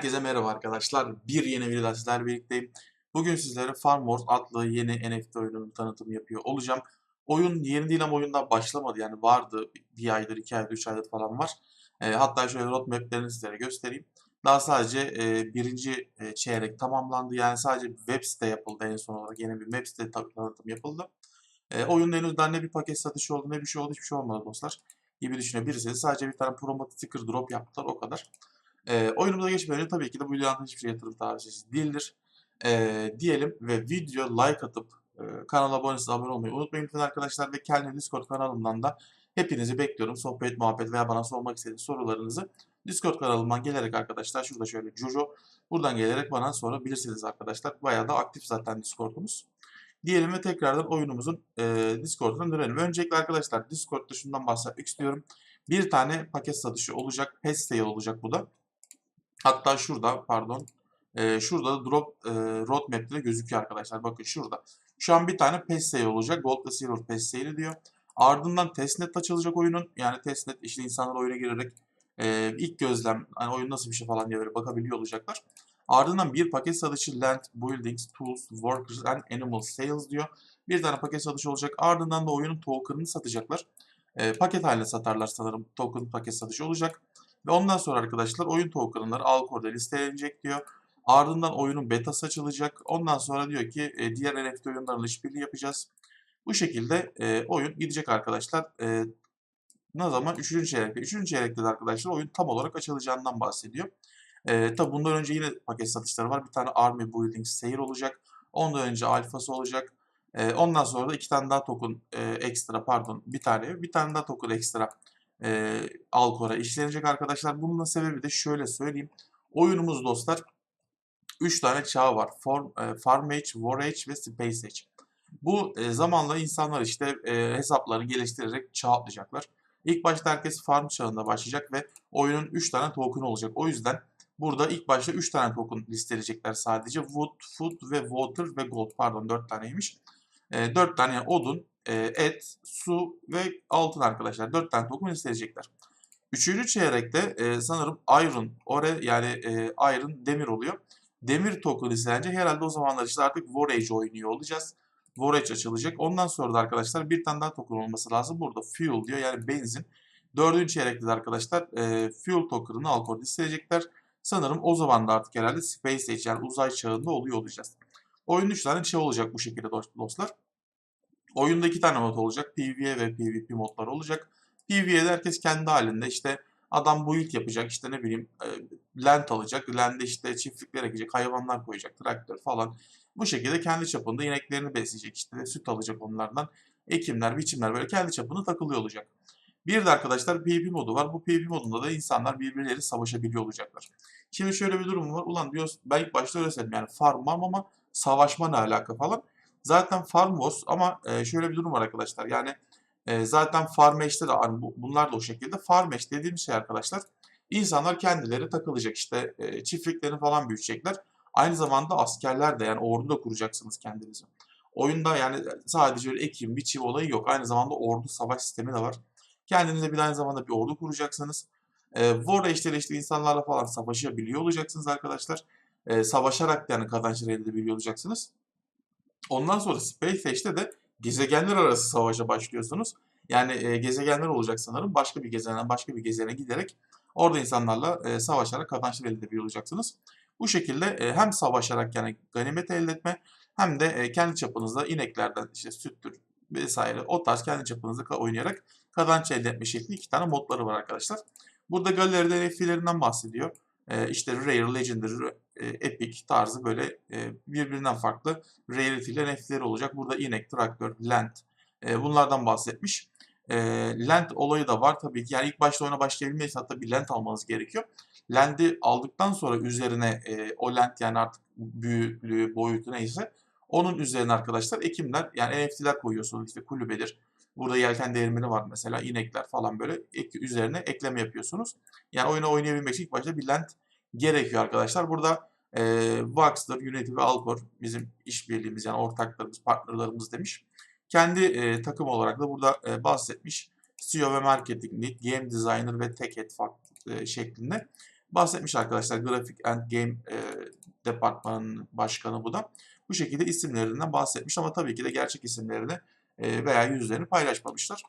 Herkese merhaba arkadaşlar. Bir yeni videoda sizlerle birlikteyim. Bugün sizlere Farm Wars adlı yeni NFT oyununun tanıtımı yapıyor olacağım. Oyun yeni değil ama oyunda başlamadı. Yani vardı bir aydır, iki aydır, üç aydır falan var. E, hatta şöyle roadmaplerini sizlere göstereyim. Daha sadece e, birinci e, çeyrek tamamlandı. Yani sadece web site yapıldı en son olarak. Yeni bir web site ta- tanıtım yapıldı. E, oyunun henüz daha ne bir paket satışı oldu ne bir şey oldu hiçbir şey olmadı dostlar. Gibi düşünebilirsiniz. Sadece bir tane promo sticker drop yaptılar o kadar. E, oyunumuza geçmeden önce tabii ki de bu videonun hiçbir şey yatırım tavsiyesi değildir. E, diyelim ve video like atıp e, kanala abone, abone olmayı unutmayın lütfen arkadaşlar ve kendi Discord kanalımdan da hepinizi bekliyorum. Sohbet, muhabbet veya bana sormak istediğiniz sorularınızı Discord kanalımdan gelerek arkadaşlar şurada şöyle Jojo buradan gelerek bana sorabilirsiniz arkadaşlar. Bayağı da aktif zaten Discord'umuz. Diyelim ve tekrardan oyunumuzun e, Discord'una dönelim. Öncelikle arkadaşlar Discord'da şundan bahsetmek istiyorum. Bir tane paket satışı olacak. Pet sale olacak bu da. Hatta şurada pardon. e, şurada da drop e, roadmap'te de gözüküyor arkadaşlar. Bakın şurada. Şu an bir tane PES sale olacak. Gold ve Silver PES sale diyor. Ardından testnet açılacak oyunun. Yani testnet işte insanlar oyuna girerek e, ilk gözlem hani oyun nasıl bir şey falan diye böyle bakabiliyor olacaklar. Ardından bir paket satışı Land, Buildings, Tools, Workers and Animal Sales diyor. Bir tane paket satışı olacak. Ardından da oyunun token'ını satacaklar. E, paket haline satarlar sanırım. Token paket satışı olacak. Ve ondan sonra arkadaşlar oyun tokenları Alcor'da listelenecek diyor. Ardından oyunun betası açılacak. Ondan sonra diyor ki e, diğer NFT oyunlarla işbirliği yapacağız. Bu şekilde e, oyun gidecek arkadaşlar. E, ne zaman? Üçüncü çeyrekte. Üçüncü çeyrekte de arkadaşlar oyun tam olarak açılacağından bahsediyor. E, tabi bundan önce yine paket satışları var. Bir tane Army Building Sale olacak. Ondan önce alfası olacak. E, ondan sonra da iki tane daha token e, ekstra pardon bir tane bir tane daha token ekstra e, Alcor'a işlenecek arkadaşlar. Bunun sebebi de şöyle söyleyeyim. Oyunumuz dostlar 3 tane çağ var. Form, e, Farm Age, War Age ve Space Age. Bu e, zamanla insanlar işte e, hesaplarını geliştirerek çağ atlayacaklar. İlk başta herkes farm çağında başlayacak ve oyunun 3 tane token olacak. O yüzden burada ilk başta 3 tane token listeleyecekler sadece. Wood, Food ve Water ve Gold pardon 4 taneymiş. E, 4 tane odun, e, et, su ve altın arkadaşlar. 4 tane token listeleyecekler. Üçüncü çeyrekte e, sanırım Iron, Ore yani e, Iron demir oluyor. Demir token listelenecek. Herhalde o zamanlar işte artık War Age oynuyor olacağız. War Age açılacak. Ondan sonra da arkadaşlar bir tane daha token olması lazım. Burada Fuel diyor yani benzin. Dördüncü çeyrekte de arkadaşlar Fuel token'ını Alcor'da isteyecekler. Sanırım o zaman da artık herhalde Space Age yani uzay çağında oluyor olacağız. Oyun 3 tane şey olacak bu şekilde dost- dostlar. Oyunda iki tane mod olacak. PvE ve PvP modlar olacak. PvE'de herkes kendi halinde işte adam build yapacak işte ne bileyim e, land alacak. Land'e işte çiftlikler ekecek, hayvanlar koyacak, traktör falan. Bu şekilde kendi çapında ineklerini besleyecek işte süt alacak onlardan. Ekimler, biçimler böyle kendi çapında takılıyor olacak. Bir de arkadaşlar PvP modu var. Bu PvP modunda da insanlar birbirleriyle savaşabiliyor olacaklar. Şimdi şöyle bir durum var. Ulan diyoruz ben ilk başta öyle söyledim yani farm var ama savaşma ne alaka falan. Zaten farm was ama e, şöyle bir durum var arkadaşlar. Yani e, zaten farmeşte de bu- bunlar da o şekilde. Farmeş dediğim şey arkadaşlar insanlar kendileri takılacak işte e, çiftliklerini falan büyütecekler. Aynı zamanda askerler de yani ordu da kuracaksınız kendinize. Oyunda yani sadece öyle ekim, biçim olayı yok. Aynı zamanda ordu savaş sistemi de var. Kendinize bir aynı zamanda bir ordu kuracaksınız. E, War Age'de işte insanlarla falan savaşabiliyor olacaksınız arkadaşlar. E, savaşarak yani kazançlar elde edebiliyor olacaksınız. Ondan sonra Space de gezegenler arası savaşa başlıyorsunuz. Yani e, gezegenler olacak sanırım. Başka bir gezegenden başka bir gezegene giderek orada insanlarla e, savaşarak kazançlar elde edebiliyor olacaksınız. Bu şekilde e, hem savaşarak yani ganimet elde etme hem de e, kendi çapınızda ineklerden işte süttür vesaire o tarz kendi çapınızda oynayarak kazanç elde etme şekli iki tane modları var arkadaşlar. Burada galeride NFT'lerinden bahsediyor. E, işte Rare, Legendary, e, Epic tarzı böyle e, birbirinden farklı Rarity ile NFT'leri olacak. Burada inek, traktör, land e, bunlardan bahsetmiş. E, olayı da var tabii ki. Yani ilk başta oyuna başlayabilmeyiz hatta bir land almanız gerekiyor. Land'i aldıktan sonra üzerine e, o land yani artık büyüklüğü, boyutu neyse onun üzerine arkadaşlar ekimler yani NFT'ler koyuyorsunuz işte kulübedir. Burada yelken değirmeni var mesela inekler falan böyle ek, üzerine ekleme yapıyorsunuz. Yani oyunu oynayabilmek için ilk başta bir land gerekiyor arkadaşlar. Burada e, Vox'dır, Unity ve Alcor bizim işbirliğimiz yani ortaklarımız, partnerlarımız demiş. Kendi e, takım olarak da burada e, bahsetmiş. CEO ve Marketing Lead, Game Designer ve Tech Head e, şeklinde. bahsetmiş arkadaşlar. Graphic and Game e, departmanının başkanı bu da. Bu şekilde isimlerinden bahsetmiş ama tabii ki de gerçek isimlerini e, veya yüzlerini paylaşmamışlar.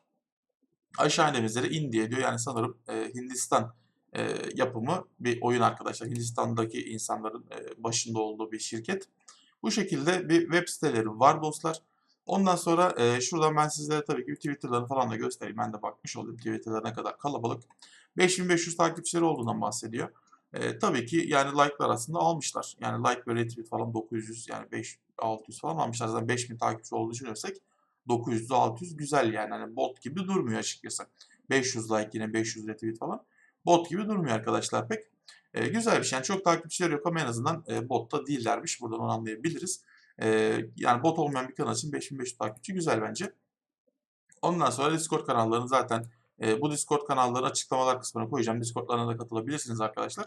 Aşağı inemizde de India diyor. Yani sanırım e, Hindistan e, yapımı bir oyun arkadaşlar. Hindistan'daki insanların e, başında olduğu bir şirket. Bu şekilde bir web siteleri var dostlar. Ondan sonra e, şuradan ben sizlere tabii ki Twitter'larını falan da göstereyim. Ben de bakmış olayım Twitter'lar ne kadar kalabalık. 5500 takipçileri olduğundan bahsediyor. E, tabii ki yani like'lar aslında almışlar. Yani like ve retweet falan 900 yani 5 600 falan almışlar. Zaten 5000 takipçi olduğunu düşünürsek 900 600 güzel yani. Hani bot gibi durmuyor açıkçası. 500 like yine 500 retweet falan. Bot gibi durmuyor arkadaşlar pek. E, güzel bir şey. Yani çok takipçileri yok ama en azından e, botta değillermiş. Buradan onu anlayabiliriz. E, yani bot olmayan bir kanal için 5500 takipçi güzel bence. Ondan sonra Discord kanallarını zaten e, bu Discord kanalları açıklamalar kısmına koyacağım. Discord'larına da katılabilirsiniz arkadaşlar.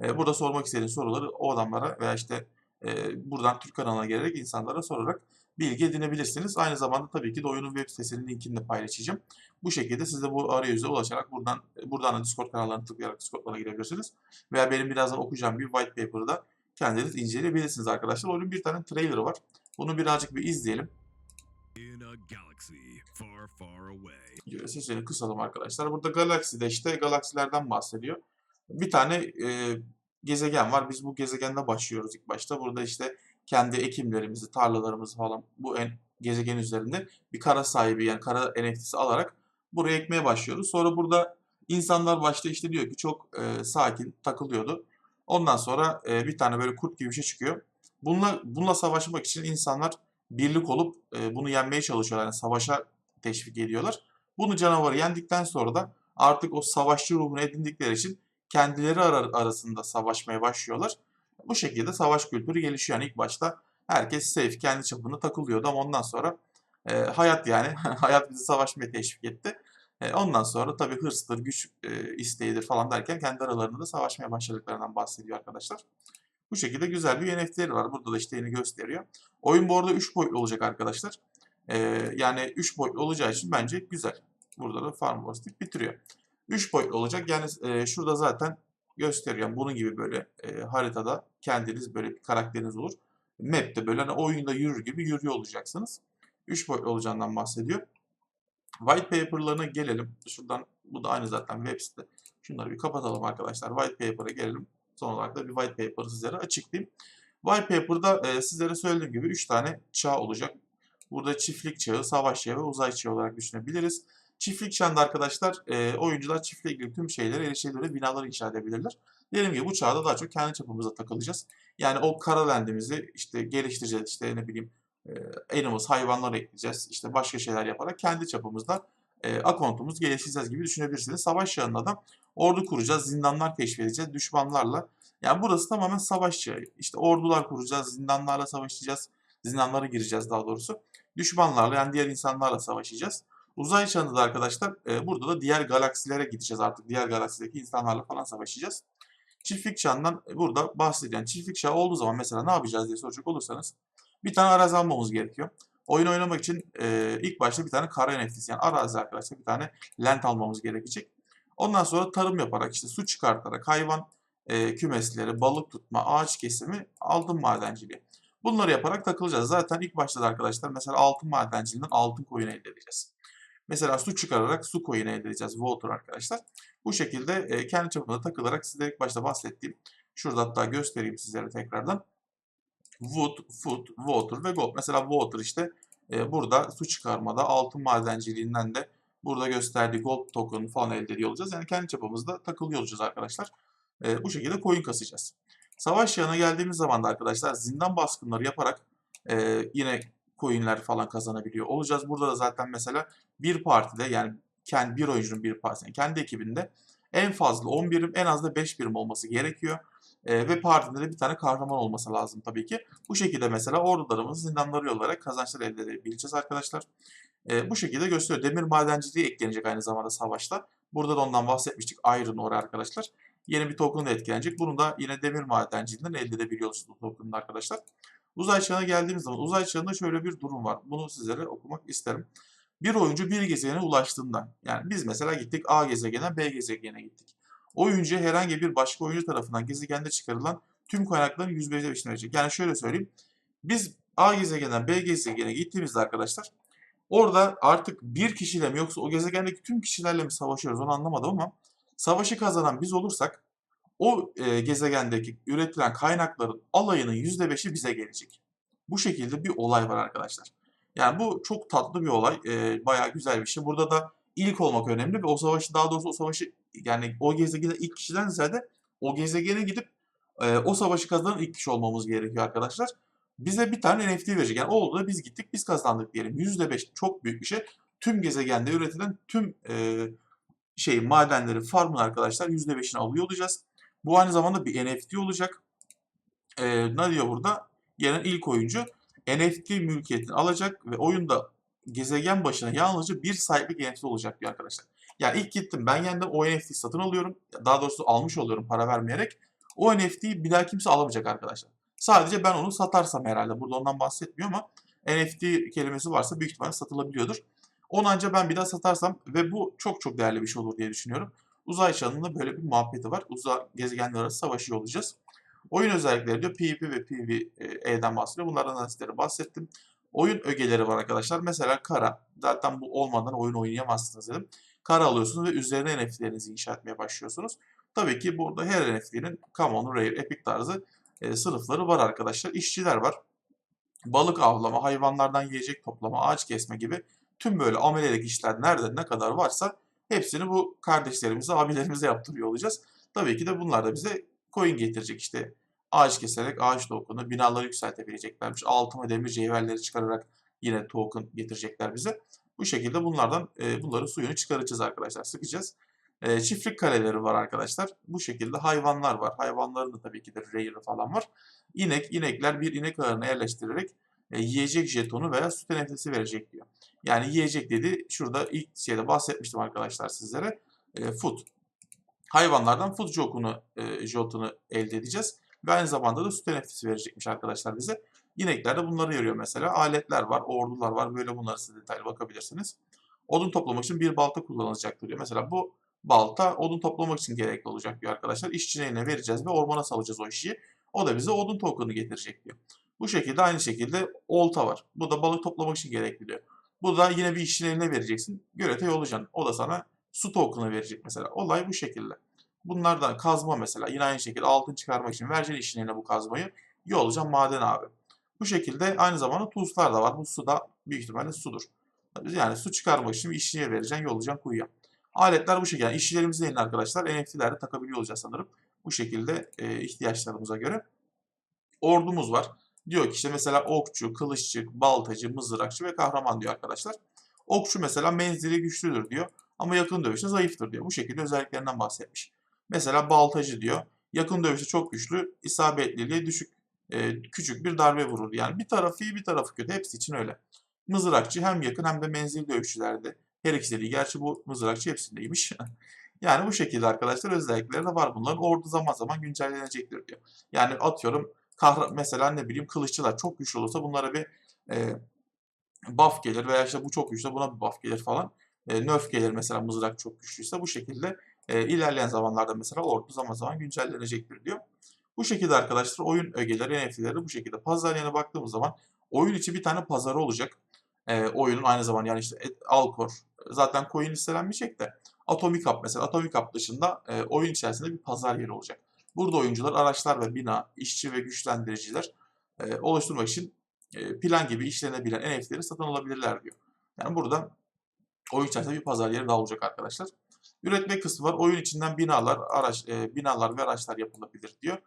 E, burada sormak istediğiniz soruları o adamlara veya işte e, buradan Türk kanalına gelerek insanlara sorarak bilgi edinebilirsiniz. Aynı zamanda tabii ki de oyunun web sitesinin linkini de paylaşacağım. Bu şekilde siz de bu arayüze ulaşarak buradan buradan da Discord kanallarına tıklayarak Discord'lara girebilirsiniz. Veya benim birazdan okuyacağım bir white paper'ı da kendiniz inceleyebilirsiniz arkadaşlar. Oyunun bir tane trailerı var. Bunu birazcık bir izleyelim. In a galaxy far, far away. Sesini kısalım arkadaşlar. Burada galakside işte galaksilerden bahsediyor. Bir tane e, gezegen var. Biz bu gezegende başlıyoruz ilk başta. Burada işte kendi ekimlerimizi, tarlalarımızı falan bu en, gezegen üzerinde bir kara sahibi yani kara NFT'si alarak buraya ekmeye başlıyoruz. Sonra burada insanlar başta işte diyor ki çok e, sakin takılıyordu. Ondan sonra e, bir tane böyle kurt gibi bir şey çıkıyor. Bununla, bununla savaşmak için insanlar birlik olup e, bunu yenmeye çalışıyorlar. Yani savaşa teşvik ediyorlar. Bunu canavarı yendikten sonra da artık o savaşçı ruhunu edindikleri için kendileri ara- arasında savaşmaya başlıyorlar. Bu şekilde savaş kültürü gelişiyor. Yani ilk başta herkes safe, kendi çapında takılıyordu ama ondan sonra e, hayat yani hayat bizi savaşmaya teşvik etti. E, ondan sonra tabii hırstır, güç e, isteğidir falan derken kendi aralarında da savaşmaya başladıklarından bahsediyor arkadaşlar. Bu şekilde güzel bir NFT'leri var. Burada da işte yeni gösteriyor. Oyun bu arada 3 boyutlu olacak arkadaşlar. E, yani 3 boyutlu olacağı için bence güzel. Burada da Farm Wars bitiriyor. 3 boyutlu olacak. Yani e, şurada zaten gösteriyor. Bunun gibi böyle e, haritada kendiniz böyle bir karakteriniz olur. Map'te böyle hani oyunda yürür gibi yürüyor olacaksınız. 3 boyutlu olacağından bahsediyor. White paper'larına gelelim. Şuradan bu da aynı zaten web site. Şunları bir kapatalım arkadaşlar. White paper'a gelelim. Son olarak da bir white paper'ı sizlere açıklayayım. White paper'da e, sizlere söylediğim gibi 3 tane çağ olacak. Burada çiftlik çağı, savaş çağı ve uzay çağı olarak düşünebiliriz. Çiftlik çağında arkadaşlar e, oyuncular çiftlikle ilgili tüm şeylere erişebilir, binaları inşa edebilirler. Dediğim gibi bu çağda daha çok kendi çapımıza takılacağız. Yani o kara işte geliştireceğiz işte ne bileyim e, animals, hayvanlar ekleyeceğiz. İşte başka şeyler yaparak kendi çapımızda e, akontumuz geliştireceğiz gibi düşünebilirsiniz. Savaş çağında da ordu kuracağız, zindanlar keşfedeceğiz, düşmanlarla. Yani burası tamamen savaş çağı. İşte ordular kuracağız, zindanlarla savaşacağız, zindanlara gireceğiz daha doğrusu. Düşmanlarla yani diğer insanlarla savaşacağız. Uzay çağında da arkadaşlar e, burada da diğer galaksilere gideceğiz artık. Diğer galaksideki insanlarla falan savaşacağız. Çiftlik çağından e, burada bahsediyor. Yani çiftlik çağı olduğu zaman mesela ne yapacağız diye soracak olursanız bir tane arazi almamız gerekiyor. Oyun oynamak için e, ilk başta bir tane kara NFT'si yani arazi arkadaşlar bir tane land almamız gerekecek. Ondan sonra tarım yaparak işte su çıkartarak hayvan e, kümesleri, balık tutma, ağaç kesimi, altın madenciliği. Bunları yaparak takılacağız. Zaten ilk başta da arkadaşlar mesela altın madenciliğinden altın koyun elde edeceğiz. Mesela su çıkararak su koyunu elde edeceğiz. Water arkadaşlar. Bu şekilde e, kendi çapında takılarak size ilk başta bahsettiğim şurada hatta göstereyim sizlere tekrardan. Wood, food, water ve gold. Mesela water işte e, burada su çıkarmada altın madenciliğinden de burada gösterdiği gold token falan elde ediyor olacağız. Yani kendi çapımızda takılıyor olacağız arkadaşlar. E, bu şekilde coin kasacağız. Savaş yanına geldiğimiz zaman da arkadaşlar zindan baskınları yaparak e, yine coinler falan kazanabiliyor olacağız. Burada da zaten mesela bir partide yani kendi bir oyuncunun bir partisinde kendi ekibinde en fazla 10 birim en az da 5 birim olması gerekiyor. E, ve partide de bir tane kahraman olması lazım tabii ki. Bu şekilde mesela ordularımızı zindanları olarak kazançlar elde edebileceğiz arkadaşlar. E, bu şekilde gösteriyor. Demir madenciliği eklenecek aynı zamanda savaşta. Burada da ondan bahsetmiştik. Iron Ore arkadaşlar. Yeni bir token da etkilenecek. Bunu da yine demir madenciliğinden elde edebiliyoruz bu token'da arkadaşlar. Uzay çağına geldiğimiz zaman uzay çağında şöyle bir durum var. Bunu sizlere okumak isterim. Bir oyuncu bir gezegene ulaştığında yani biz mesela gittik A gezegene B gezegene gittik. oyuncuya herhangi bir başka oyuncu tarafından gezegende çıkarılan tüm kaynakların %5'ini verecek. Yani şöyle söyleyeyim. Biz A gezegenden B gezegene gittiğimizde arkadaşlar orada artık bir kişiyle mi yoksa o gezegendeki tüm kişilerle mi savaşıyoruz onu anlamadım ama savaşı kazanan biz olursak o e, gezegendeki üretilen kaynakların alayının %5'i bize gelecek. Bu şekilde bir olay var arkadaşlar. Yani bu çok tatlı bir olay. E, bayağı güzel bir şey. Burada da ilk olmak önemli ve o savaşı daha doğrusu o savaşı yani o gezegene ilk kişiden ziyade o gezegene gidip e, o savaşı kazanan ilk kişi olmamız gerekiyor arkadaşlar. Bize bir tane NFT verecek. Yani oldu da biz gittik biz kazandık diyelim. %5 çok büyük bir şey. Tüm gezegende üretilen tüm e, şey madenleri farmın arkadaşlar %5'ini alıyor olacağız. Bu aynı zamanda bir NFT olacak. E, ne diyor burada? Gelen ilk oyuncu NFT mülkiyetini alacak ve oyunda gezegen başına yalnızca bir sahiplik NFT olacak diyor arkadaşlar. Yani ilk gittim ben yendim o NFT'yi satın alıyorum. Daha doğrusu almış oluyorum para vermeyerek. O NFT'yi bir daha kimse alamayacak arkadaşlar. Sadece ben onu satarsam herhalde. Burada ondan bahsetmiyor ama NFT kelimesi varsa büyük ihtimalle satılabiliyordur. Onu ancak ben bir daha satarsam ve bu çok çok değerli bir şey olur diye düşünüyorum. Uzay çağında böyle bir muhabbeti var. Uzay gezegenler arası savaşıyor olacağız. Oyun özellikleri diyor PvP ve PvE'den bahsediyor. Bunlardan da sizlere bahsettim. Oyun ögeleri var arkadaşlar. Mesela kara. Zaten bu olmadan oyun oynayamazsınız dedim. Kara alıyorsunuz ve üzerine NFT'lerinizi inşa etmeye başlıyorsunuz. Tabii ki burada her NFT'nin Common, Rare, Epic tarzı e, sınıfları var arkadaşlar. İşçiler var. Balık avlama, hayvanlardan yiyecek toplama, ağaç kesme gibi tüm böyle amelelik işler nerede ne kadar varsa hepsini bu kardeşlerimize, abilerimize yaptırıyor olacağız. Tabii ki de bunlar da bize coin getirecek işte ağaç keserek ağaç token'ı, binaları yükseltebileceklermiş. Altın ve demir cevherleri çıkararak yine token getirecekler bize. Bu şekilde bunlardan e, bunların suyunu çıkaracağız arkadaşlar, sıkacağız. E, çiftlik kaleleri var arkadaşlar. Bu şekilde hayvanlar var. Hayvanların da tabii ki de rare falan var. İnek, inekler bir inek ağırına yerleştirerek e, yiyecek jetonu veya süt nefesi verecek diyor. Yani yiyecek dedi. Şurada ilk şeyde bahsetmiştim arkadaşlar sizlere. E, food. Hayvanlardan food jokunu, e, jotunu elde edeceğiz. Ve aynı zamanda da süt nefesi verecekmiş arkadaşlar bize. İnekler de bunları yarıyor mesela. Aletler var, ordular var. Böyle bunları size detaylı bakabilirsiniz. Odun toplamak için bir balta kullanılacaktır diyor. Mesela bu balta odun toplamak için gerekli olacak diyor arkadaşlar. İşçine eline vereceğiz ve ormana salacağız o işi. O da bize odun token'ı getirecek diyor. Bu şekilde aynı şekilde olta var. Bu da balık toplamak için gerekli diyor. Bu da yine bir işçinin eline vereceksin. Görete yollayacaksın. O da sana su token'ı verecek mesela. Olay bu şekilde. Bunlardan kazma mesela yine aynı şekilde altın çıkarmak için vereceksin işçinin eline bu kazmayı. Yollayacaksın maden abi. Bu şekilde aynı zamanda tuzlar da var. Bu su da büyük ihtimalle sudur. Yani su çıkarmak için bir işçiye vereceksin, yollayacaksın kuyuya. Aletler bu şekilde. Yani işçilerimizin eline arkadaşlar NFT'lerde takabiliyor olacağız sanırım. Bu şekilde e, ihtiyaçlarımıza göre. Ordumuz var. Diyor ki işte mesela okçu, kılıççı, baltacı, mızrakçı ve kahraman diyor arkadaşlar. Okçu mesela menzili güçlüdür diyor ama yakın dövüşte zayıftır diyor. Bu şekilde özelliklerinden bahsetmiş. Mesela baltacı diyor. Yakın dövüşte çok güçlü, isabetliliği düşük, e, küçük bir darbe vurur. Yani bir tarafı iyi bir tarafı kötü. Hepsi için öyle. Mızrakçı hem yakın hem de menzil dövüşçülerde. Her ikisi de iyi. Gerçi bu mızrakçı hepsindeymiş. yani bu şekilde arkadaşlar özellikleri de var bunların. Ordu zaman zaman güncellenecektir diyor. Yani atıyorum kahra mesela ne bileyim kılıççılar çok güçlü olursa bunlara bir e, buff gelir veya işte bu çok güçlü buna bir buff gelir falan. E, nerf gelir mesela mızrak çok güçlüyse bu şekilde e, ilerleyen zamanlarda mesela ordu zaman zaman güncellenecektir diyor. Bu şekilde arkadaşlar oyun ögeleri, NFT'leri bu şekilde. Pazar yerine baktığımız zaman oyun içi bir tane pazarı olacak. E, oyunun aynı zamanda yani işte Alcor zaten coin listelenmeyecek de Atomic Hub mesela Atomic Hub dışında e, oyun içerisinde bir pazar yeri olacak. Burada oyuncular araçlar ve bina, işçi ve güçlendiriciler e, oluşturmak için e, plan gibi işlenebilen NFT'leri satın alabilirler diyor. Yani burada oyun içerisinde bir pazar yeri daha olacak arkadaşlar. Üretme kısmı var. Oyun içinden binalar, araç, e, binalar ve araçlar yapılabilir diyor.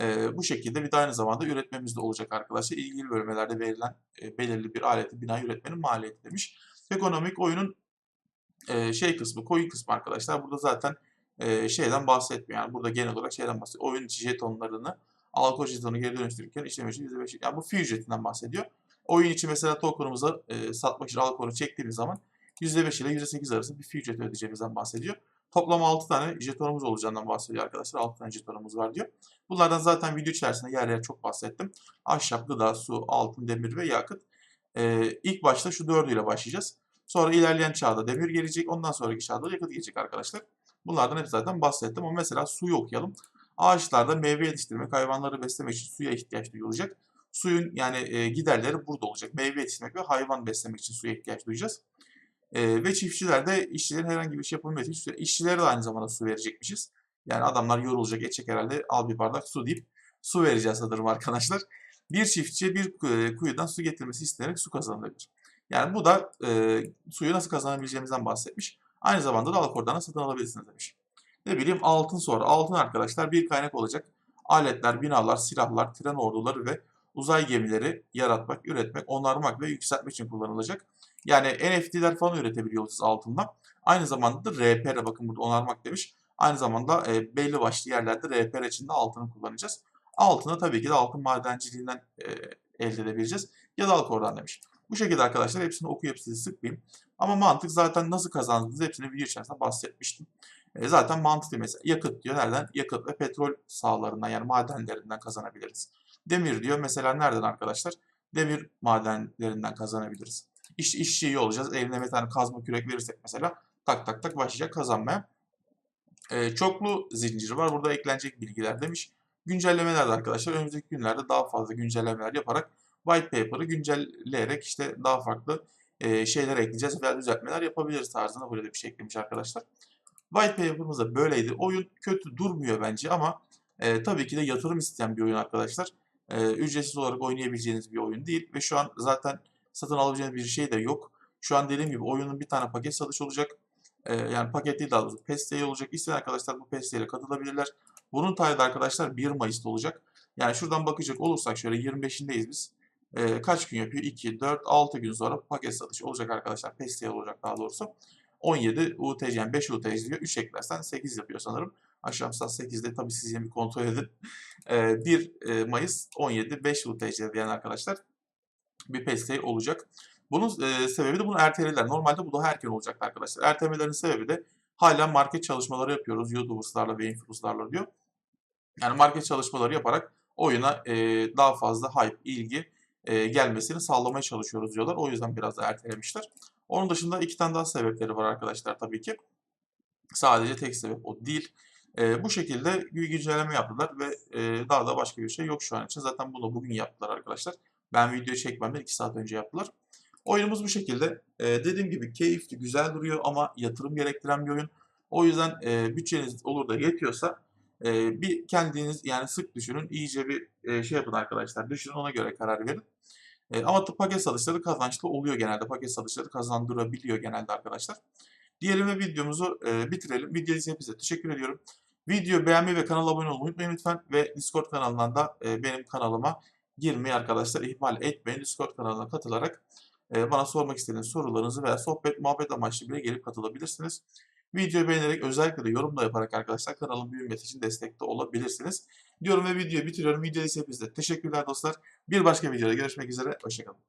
E, bu şekilde bir de aynı zamanda üretmemiz de olacak arkadaşlar. İlgili bölmelerde verilen e, belirli bir aleti bina üretmenin maliyeti demiş. Ekonomik oyunun e, şey kısmı, coin kısmı arkadaşlar. Burada zaten e, şeyden bahsetmiyor. Yani burada genel olarak şeyden bahsediyor. Oyun içi jetonlarını alkol jetonu geri dönüştürürken işleme için %5 yani bu fee ücretinden bahsediyor. Oyun içi mesela token'ımızı e, satmak için alkolü çektiğimiz zaman %5 ile %8 arası bir fee ücreti ödeyeceğimizden bahsediyor. Toplam 6 tane jetonumuz olacağından bahsediyor arkadaşlar. 6 tane jetonumuz var diyor. Bunlardan zaten video içerisinde yer yer çok bahsettim. Ahşap, gıda, su, altın, demir ve yakıt. Ee, ilk başta şu dördüyle başlayacağız. Sonra ilerleyen çağda demir gelecek. Ondan sonraki çağda yakıt gelecek arkadaşlar. Bunlardan hep zaten bahsettim ama mesela suyu okuyalım. Ağaçlarda meyve yetiştirmek, hayvanları beslemek için suya ihtiyaç duyulacak. Suyun yani e, giderleri burada olacak. Meyve yetiştirmek ve hayvan beslemek için suya ihtiyaç duyacağız. E, ve çiftçiler de işçilerin herhangi bir şey yapabilmesi için işçilere de aynı zamanda su verecekmişiz. Yani adamlar yorulacak, edecek herhalde al bir bardak su deyip su vereceğiz sanırım arkadaşlar. Bir çiftçiye bir ku- kuyudan su getirmesi istenerek su kazanılabilir. Yani bu da e, suyu nasıl kazanabileceğimizden bahsetmiş. Aynı zamanda da Alkor'dan da satın alabilirsiniz demiş. Ne bileyim altın sonra. Altın arkadaşlar bir kaynak olacak. Aletler, binalar, silahlar, tren orduları ve uzay gemileri yaratmak, üretmek, onarmak ve yükseltmek için kullanılacak. Yani NFT'ler falan üretebiliyoruz altından. Aynı zamanda da RPR bakın burada onarmak demiş. Aynı zamanda e, belli başlı yerlerde RPR için de altını kullanacağız. Altını tabii ki de altın madenciliğinden e, elde edebileceğiz. Ya da Alkor'dan demiş. Bu şekilde arkadaşlar hepsini okuyup sizi sıkmayayım. Ama mantık zaten nasıl kazandığınızı hepsini video içerisinde bahsetmiştim. E, zaten mantıklı mesela yakıt diyor. Nereden? Yakıt ve petrol sahalarından yani madenlerinden kazanabiliriz. Demir diyor. Mesela nereden arkadaşlar? Demir madenlerinden kazanabiliriz. İş, işçi iyi olacağız. Eline bir tane kazma kürek verirsek mesela tak tak tak başlayacak kazanmaya. E, çoklu zinciri var. Burada eklenecek bilgiler demiş. Güncellemeler de arkadaşlar önümüzdeki günlerde daha fazla güncellemeler yaparak white paper'ı güncelleyerek işte daha farklı e, şeyler ekleyeceğiz veya düzeltmeler yapabiliriz tarzında böyle bir şey eklemiş arkadaşlar. White paper'ımız da böyleydi. Oyun kötü durmuyor bence ama e, tabii ki de yatırım isteyen bir oyun arkadaşlar. E, ücretsiz olarak oynayabileceğiniz bir oyun değil ve şu an zaten satın alabileceğiniz bir şey de yok. Şu an dediğim gibi oyunun bir tane paket satış olacak. E, yani paket değil daha doğrusu PES olacak. İsteyen arkadaşlar bu PES ile katılabilirler. Bunun tarihi arkadaşlar 1 Mayıs'ta olacak. Yani şuradan bakacak olursak şöyle 25'indeyiz biz. E, kaç gün yapıyor? 2, 4, 6 gün sonra paket satışı olacak arkadaşlar. PES olacak daha doğrusu. 17 UTC yani 5 UTC diyor. 3 eklersen 8 yapıyor sanırım. Akşam saat 8'de tabii siz yine bir kontrol edin. E, 1 e, Mayıs 17 5 UTC diyen arkadaşlar bir PES olacak. Bunun e, sebebi de bunu ertelediler. Normalde bu daha erken olacaktı arkadaşlar. Ertelemelerin sebebi de hala market çalışmaları yapıyoruz. YouTubers'larla ve influencer'larla diyor. Yani market çalışmaları yaparak oyuna e, daha fazla hype, ilgi e, gelmesini sağlamaya çalışıyoruz diyorlar. O yüzden biraz da ertelemişler. Onun dışında iki tane daha sebepleri var arkadaşlar tabii ki. Sadece tek sebep o değil. E, bu şekilde bir güncelleme yaptılar ve e, daha da başka bir şey yok şu an için. Zaten bunu bugün yaptılar arkadaşlar. Ben video çekmemden 2 saat önce yaptılar. Oyunumuz bu şekilde. E, dediğim gibi keyifli, güzel duruyor ama yatırım gerektiren bir oyun. O yüzden e, bütçeniz olur da yetiyorsa e, bir kendiniz yani sık düşünün, iyice bir e, şey yapın arkadaşlar. Düşünün ona göre karar verin. E, ama paket satışları kazançlı oluyor genelde. Paket satışları kazandırabiliyor genelde arkadaşlar. Diyelim ve videomuzu e, bitirelim. Video izlediğiniz teşekkür ediyorum. Video beğenmeyi ve kanala abone olmayı unutmayın lütfen. Ve Discord kanalından da e, benim kanalıma girmeyi arkadaşlar ihmal etmeyin. Discord kanalına katılarak e, bana sormak istediğiniz sorularınızı veya sohbet, muhabbet amaçlı bile gelip katılabilirsiniz. Videoyu beğenerek özellikle de yorum da yaparak arkadaşlar kanalın büyümesi için destekte olabilirsiniz. Diyorum ve videoyu bitiriyorum. Video izlediğiniz teşekkürler dostlar. Bir başka videoda görüşmek üzere. Hoşçakalın.